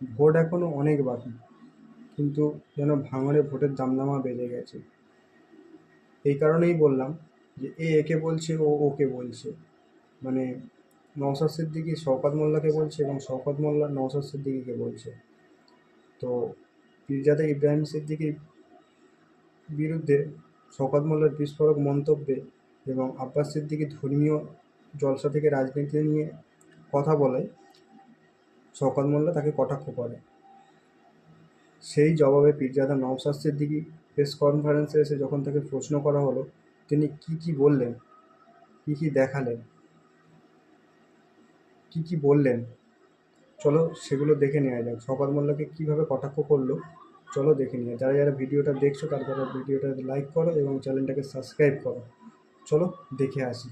Vote এখনও অনেক বাকি, কিন্তু যেন ভাঙড়ে ভোটের দামদামা বেড়ে গেছে। এই কারণেই বললাম যে, এ একে বলছে, ও ওকে বলছে। মানে নওশাদ সিদ্দিকী শওকত মোল্লাকে বলছে এবং শওকত মোল্লা নওশাদ সিদ্দিকীকে বলছে। তো পীরজাদা ইব্রাহিম সিদ্দিকীর বিরুদ্ধে শওকত মোল্লার বিস্ফোরক মন্তব্যে এবং আব্বাস সিদ্দিকী ধর্মীয় জলসা থেকে রাজনীতি নিয়ে কথা বলে শওকত মোল্লা তাকে কটাক্ষ করে। সেই জবাবে পীরজাদা নওশাদ সিদ্দিকী প্রেস কনফারেন্সে এসে যখন তাকে প্রশ্ন করা হলো, তিনি কি কি বললেন, কি কি দেখালেন, কি কি বললেন, চলো সেগুলো দেখে নেওয়া যাক। শওকত মোল্লাকে কীভাবে কটাক্ষ করল, চলো দেখে নিয়ে যারা যারা ভিডিওটা দেখছ, তারা তারা ভিডিওটা লাইক করো এবং চ্যানেলটাকে সাবস্ক্রাইব করো। চলো দেখে আসি।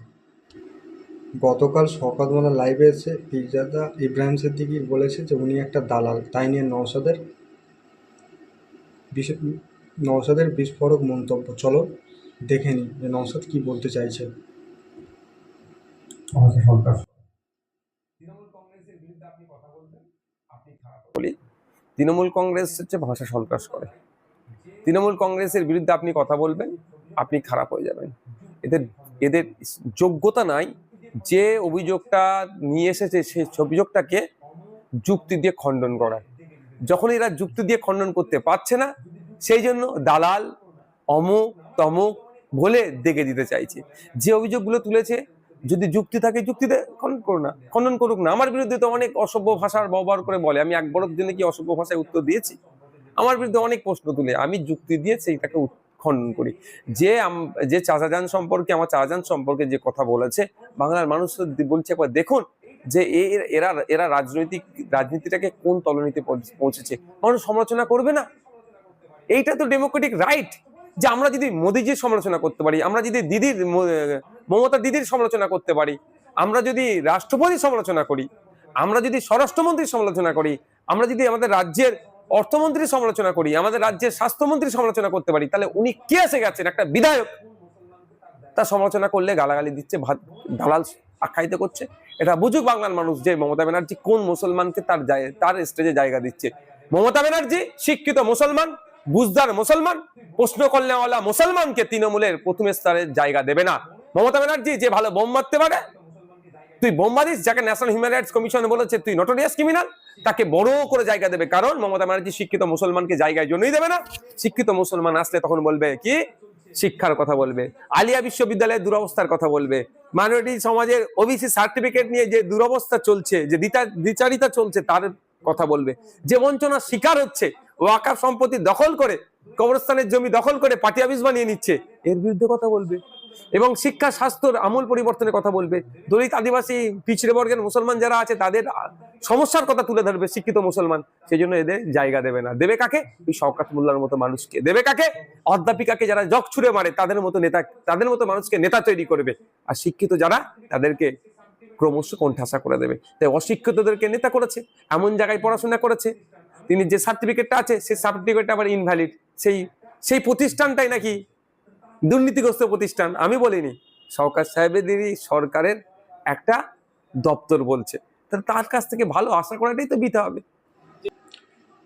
গতকাল মোল্লা লাইভে এসে পীরজাদা ইব্রাহিম সিদ্দিকী বলেছে যে উনি একটা দালাল তাই নিয়ে নওশাদের বিশ- নওশাদের বিস্ফোরক মন্তব্য। চলো দেখে নিই যে নওশাদ কি বলতে চাইছে। বলি তৃণমূল কংগ্রেস হচ্ছে ভাষা সন্ত্রাস করে। তৃণমূল কংগ্রেসের বিরুদ্ধে আপনি কথা বলবেন আপনি খারাপ হয়ে যাবেন। এদের এদের যোগ্যতা নাই যে অভিযোগটা নিয়ে এসেছে সেই অভিযোগটাকে যুক্তি দিয়ে খণ্ডন করা। যখন এরা যুক্তি দিয়ে খণ্ডন করতে পারছে না, সেই জন্য দালাল, অমুক, তমুক বলে দেখে দিতে চাইছে। যে অভিযোগগুলো তুলেছে, যদি যুক্তি থাকে যুক্তিতে খণ্ডন করুক না। খণ্ডন করুক না। আমার বিরুদ্ধে তো অনেক অসভ্য ভাষার ব্যবহার করে বলে। আমি একবারের জন্য কি অসভ্য ভাষায় উত্তর দিয়েছি? আমার বিরুদ্ধে অনেক প্রশ্ন তুলে। আমি যুক্তি দিয়ে সেইটাকে খণ্ডন করি। যে যে চাচাজান সম্পর্কে, আমার চাচাজান সম্পর্কে যে কথা বলেছে, বাংলার মানুষ বলছে একবার, দেখুন যে এরা এরা রাজনৈতিক রাজনীতিটাকে কোন তলনীতে পৌঁছেছে? মানুষ সমালোচনা করবে না। এইটা তো ডেমোক্রেটিক রাইট যে আমরা যদি মোদিজির সমালোচনা করতে পারি, আমরা যদি দিদির মমতা দিদির সমালোচনা করতে পারি, আমরা যদি রাষ্ট্রপতির সমালোচনা করি, আমরা যদি স্বরাষ্ট্রমন্ত্রীর সমালোচনা করি, আমরা যদি আমাদের রাজ্যের অর্থমন্ত্রীর সমালোচনা করি, আমাদের রাজ্যের স্বাস্থ্যমন্ত্রীর সমালোচনা করতে পারি, তাহলে উনি কে এসে গেছেন? একটা বিধায়ক। তার সমালোচনা করলে গালাগালি দিচ্ছে দালাল আখ্যায়িত করছে। এটা বুঝুক বাংলার মানুষ যে মমতা ব্যানার্জি কোন মুসলমানকে তার তার স্টেজে জায়গা দিচ্ছে। মমতা ব্যানার্জি, শিক্ষিত মুসলমান, বুঝদার মুসলমান, প্রশ্ন করলেওয়ালা মুসলমানকে তৃণমূলের প্রথম স্তরে জায়গা দেবে না। মমতা ব্যানার্জি, যে ভালো বোম মারতে পারে, তুই বোম মারিস, যাকে ন্যাশনাল হিউম্যান রাইটস কমিশন বলেছে, তুই নটোরিয়াস ক্রিমিনাল তাকে বড় করে জায়গা দেবে। কারণ মমতা ব্যানার্জি শিক্ষিত মুসলমানকে জায়গায় জন্যই দেবে না। শিক্ষিত মুসলমান আসলে তখন বলবে কি? শিক্ষার কথা বলবে। আলিয়া বিশ্ববিদ্যালয়ের দুরবস্থার কথা বলবে। মাইনরিটি সমাজের ওবিসি সার্টিফিকেট নিয়ে যে দুরবস্থা চলছে, যে দ্বিচারিতা চলছে, তার কথা বলবে। যে বঞ্চনার শিকার হচ্ছে ওয়াকাফ সম্পত্তি দখল করে, কবরস্থানের জমি দখল করে পার্টি অফিস বানিয়ে নিচ্ছে, এর বিরুদ্ধে কথা বলবে। এবং শিক্ষা, স্বাস্থ্যর আমূল পরিবর্তনের কথা বলবে। দলিত আদিবাসী পিছড়ে বর্গের মুসলমান যারা আছে, তাদের সমস্যার কথা তুলে ধরবে শিক্ষিত মুসলমান। সেই জন্য এদের জায়গা দেবে না। দেবে কাকে? ওই শওকাত মোল্লার মতো মানুষকে। দেবে কাকে? অধ্যাপিকাকে যারা জগ ছুড়ে মারে, তাদের মতো নেতা, তাদের মতো মানুষকে নেতা তৈরি করবে। আর শিক্ষিত যারা, তাদেরকে ক্রমশ কোণঠাসা করে দেবে। তাই অশিক্ষিতদেরকে নেতা করেছে, এমন জায়গায় পড়াশোনা করেছে। তিনি যে সার্টিফিকেটটা আছে, সেই সার্টিফিকেটটা আবার ইনভ্যালিড সেই সেই প্রতিষ্ঠানটাই নাকি দুর্নীতিগ্রস্ত প্রতিষ্ঠান আমি বলিনি। সরকার সাহেবেদেরই সরকারের একটা দপ্তর বলছে। তাহলে তার কাছ থেকে ভালো আশা করাটাই তো দিতে হবে।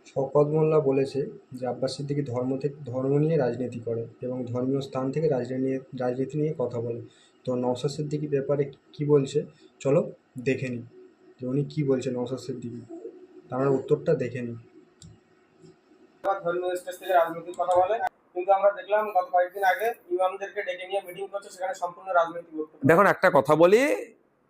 শকত মোল্লা বলেছে যে আব্বাস সিদ্দিকী ধর্ম থেকে ধর্ম নিয়ে রাজনীতি করে এবং ধর্মীয় স্থান থেকে রাজনীতি নিয়ে রাজনীতি নিয়ে কথা বলে। তো নওশাদ সিদ্দিকী ব্যাপারে কি বলছে? চলো দেখে নিই যে উনি কী বলছে নওশাদ সিদ্দিকী। তার উত্তরটা দেখে নিই। ধর্মীয় স্টেজ থেকে রাজনৈতিক কথা বলে। দেখুন, একটা কথা বলি,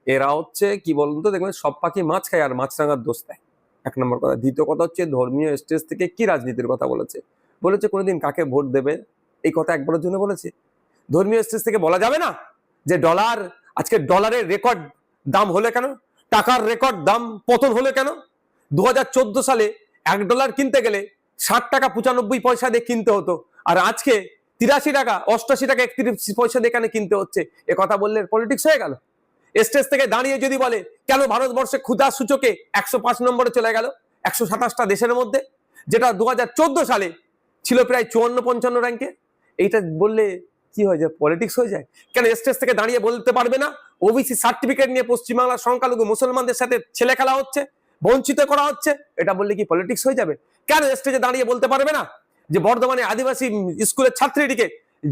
এরা হচ্ছে কি বলুন তো, দেখবেন সব পাখি মাছ খায় আর মাছরাঙার দোষ দেয়। এক নম্বর কথা। দ্বিতীয় কথা হচ্ছে ধর্মীয় স্টেজ থেকে কি রাজনীতির কথা বলেছে? বলেছে কোনোদিন কাকে ভোট দেবে? এই কথা একবারের জন্য বলেছে। ধর্মীয় স্টেজ থেকে বলা যাবে না যে ডলার আজকে ডলারের রেকর্ড দাম হলে কেন? টাকার রেকর্ড দাম পতন হলে কেন? দু হাজার চোদ্দ সালে এক ডলার কিনতে গেলে ষাট টাকা পঁচানব্বই পয়সা দিয়ে কিনতে হতো। আর আজকে তিরাশি টাকা, অষ্টাশি টাকা একত্রিশ পয়সা দিয়ে কেন কিনতে হচ্ছে। এ কথা বললে পলিটিক্স হয়ে গেল? স্টেজ থেকে দাঁড়িয়ে যদি বলে, কেন ভারতবর্ষে ক্ষুধা সূচকে একশো পাঁচ নম্বরে চলে গেল? একশো সাতাশটা দেশের মধ্যে, যেটা দু হাজার চোদ্দ সালে ছিল প্রায় চুয়ান্ন পঞ্চান্ন র্যাঙ্কে এইটা বললে কি হয়ে যায়? পলিটিক্স হয়ে যায়? কেন স্টেজ থেকে দাঁড়িয়ে বলতে পারবে না? ওবিসি সার্টিফিকেট নিয়ে পশ্চিমবাংলার সংখ্যালঘু মুসলমানদের সাথে ছেলে খেলা হচ্ছে, বঞ্চিত করা হচ্ছে, এটা বললে কি পলিটিক্স হয়ে যাবে? কেন স্টেজে দাঁড়িয়ে বলতে পারবে না? যে বর্ধমানে আদিবাসী স্কুলের ছাত্রীটিকে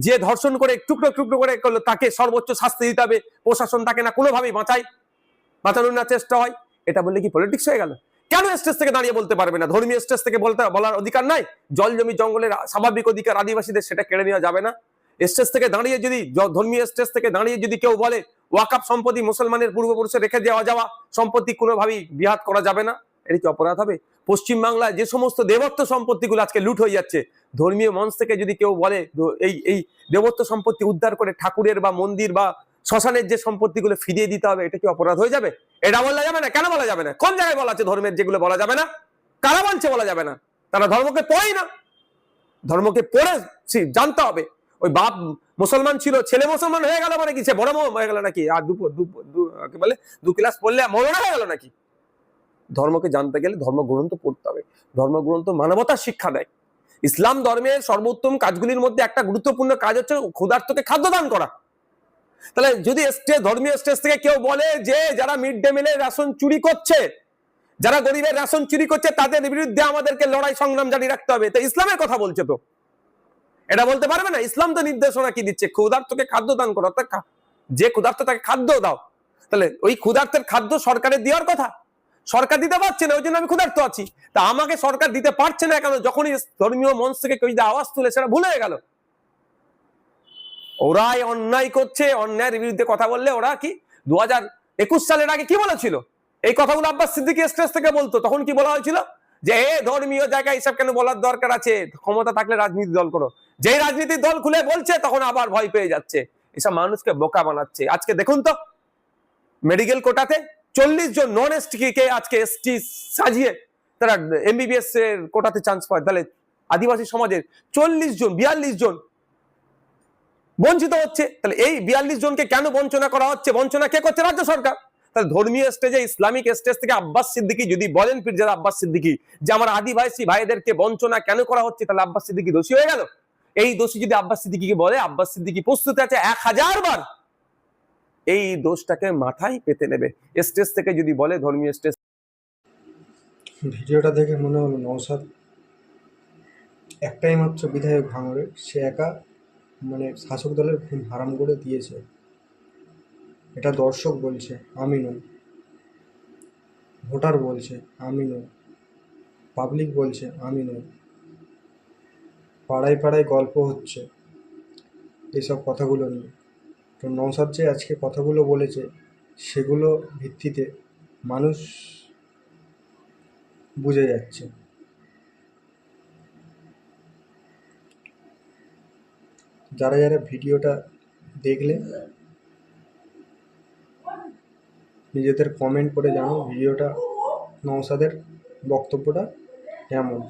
যে ধর্ষণ করে টুকরো টুকরো করে করল, তাকে সর্বোচ্চ শাস্তি দিতে হবে। প্রশাসন তাকে না কোনোভাবেই বাঁচায়, বাঁচানোর না চেষ্টা হয়। এটা বললে কি পলিটিক্স হয়ে গেল? কেন স্টেজ থেকে দাঁড়িয়ে বলতে পারবে না? ধর্মীয় স্টেজ থেকে বলতে বলার অধিকার নাই? জল জমি জঙ্গলের স্বাভাবিক অধিকার আদিবাসীদের, সেটা কেড়ে নেওয়া যাবে না। স্টেজ থেকে দাঁড়িয়ে যদি, ধর্মীয় স্টেজ থেকে দাঁড়িয়ে যদি কেউ বলে ওয়াকাপ সম্পত্তি মুসলমানের পূর্বপুরুষে রেখে দেওয়া যাওয়া সম্পত্তি কোনোভাবেই বিহাত করা যাবে না। এটা কি অপরাধ হবে? পশ্চিমবাংলায় যে সমস্ত দেবত্ব সম্পত্তিগুলো আজকে লুট হয়ে যাচ্ছে, ধর্মীয় মঞ্চ থেকে যদি কেউ বলে এই এই দেবত্ব সম্পত্তি উদ্ধার করে ঠাকুরের বা মন্দির বা শ্মশানের যে সম্পত্তিগুলো ফিরিয়ে দিতে হবে, এটা কি অপরাধ হয়ে যাবে? এটা বলা যাবে না? কেন বলা যাবে না? কোন জায়গায় বলা আছে ধর্মের যেগুলো বলা যাবে না? কারা বলছে বলা যাবে না? তারা ধর্মকে পড়েই না। ধর্মকে পড়ে জানতে হবে। ওই বাপ মুসলমান ছিল, ছেলে মুসলমান হয়ে গেল মানে কি? সে বড় হয়ে গেল নাকি? আর দু বলে? দু ক্লাস পড়লে মরণ হয়ে গেল নাকি? ধর্মকে জানতে গেলে ধর্মগ্রন্থ পড়তে হবে। ধর্মগ্রন্থ মানবতার শিক্ষা দেয়। ইসলাম ধর্মের সর্বোত্তম কাজগুলির মধ্যে একটা গুরুত্বপূর্ণ কাজ হচ্ছে ক্ষুধার্তকে খাদ্য দান করা। তাহলে যদি স্টেজ, ধর্মীয় স্টেজ থেকে কেউ বলে যে যারা মিড ডে মিলের রেশন চুরি করছে, যারা গরিবের রেশন চুরি করছে, তাদের বিরুদ্ধে আমাদেরকে লড়াই সংগ্রাম জারি রাখতে হবে। তো ইসলামের কথা বলছে তো। এটা বলতে পারবে না? ইসলাম তো নির্দেশনা কি দিচ্ছে? ক্ষুধার্তকে খাদ্য দান করো। অর্থাৎ যে ক্ষুধার্ত তাকে খাদ্য দাও। তাহলে ওই ক্ষুধার্তের খাদ্য সরকারের দেওয়ার কথা? সরকার দিতে পারছে না, ওই জন্য আমি ক্ষুধার্ত আছি। তা আমাকে সরকার দিতে পারছে না কেন? যখনই ধর্মীয় মঞ্চ থেকে কেউ যদি আওয়াজ তুলে, সেটা ভুলে গেল। ওরাই অন্যায় করছে, অন্যায়ের বিরুদ্ধে কথা বললে ওরা কি দু হাজার একুশ সালের আগে কি বলেছিল? এই কথাগুলো আব্বাস সিদ্দিকী স্টেজ থেকে বলতো। তখন কি বলা হয়েছিল? যে, এ, ধর্মীয় জায়গায় এসব কেন বলার দরকার আছে? ক্ষমতা থাকলে রাজনীতি দল করো। যেই রাজনীতির দল খুলে বলছে, তখন আবার ভয় পেয়ে যাচ্ছে। এসব মানুষকে বোকা বানাচ্ছে। আজকে দেখুন তো, মেডিকেল কোটাতে চল্লিশ জন নন এসটি কে আজকে এসটি সাজিয়ে তারা এমবিবিএস এর কোটাতে চান্স পায়। তাহলে আদিবাসী সমাজের চল্লিশ জন, বিয়াল্লিশ জন বঞ্চিত হচ্ছে। তাহলে এই বিয়াল্লিশ জনকে কেন বঞ্চনা করা হচ্ছে? বঞ্চনা কে করছে? রাজ্য সরকার। তাহলে ধর্মীয় স্টেজে ইসলামিক স্টেজ থেকে আব্বাস সিদ্দিকী, যদি বলেন পিরজাদা আব্বাস সিদ্দিকী, যে আমার আদিবাসী ভাইদেরকে বঞ্চনা কেন করা হচ্ছে? তাহলে আব্বাস সিদ্দিকী দোষী হয়ে গেল। এই দোষী যদি আব্বাস সিদ্দিকীকে বলে, আব্বাস সিদ্দিকী প্রস্তুত আছে এক হাজার বার। এই দোষটাকে মাথায় পেতে নেবে। স্টেজ থেকে যদি বলে ধর্মীয় স্টেজ ভিডিওটা দেখে মনে হলো নৌসাদ একটাই মাত্র বিধায়ক ভাঙড়ের সে একা মানে শাসক দলের ঘুম হারাম করে দিয়েছে। এটা দর্শক বলছে, আমি নই। ভোটার বলছে, আমি নই। পাবলিক বলছে, আমি নই। পাড়ায় পাড়ায় গল্প হচ্ছে। এইসব কথাগুলো নিয়ে। তো নৌসাদ যে আজকে কথাগুলো বলেছে, সেগুলো ভিত্তিতে মানুষ বুঝে যাচ্ছে। যারা যারা ভিডিওটা দেখলে, নিজেদের কমেন্ট করে জানো ভিডিওটা নৌসাদের বক্তব্যটা কেমন।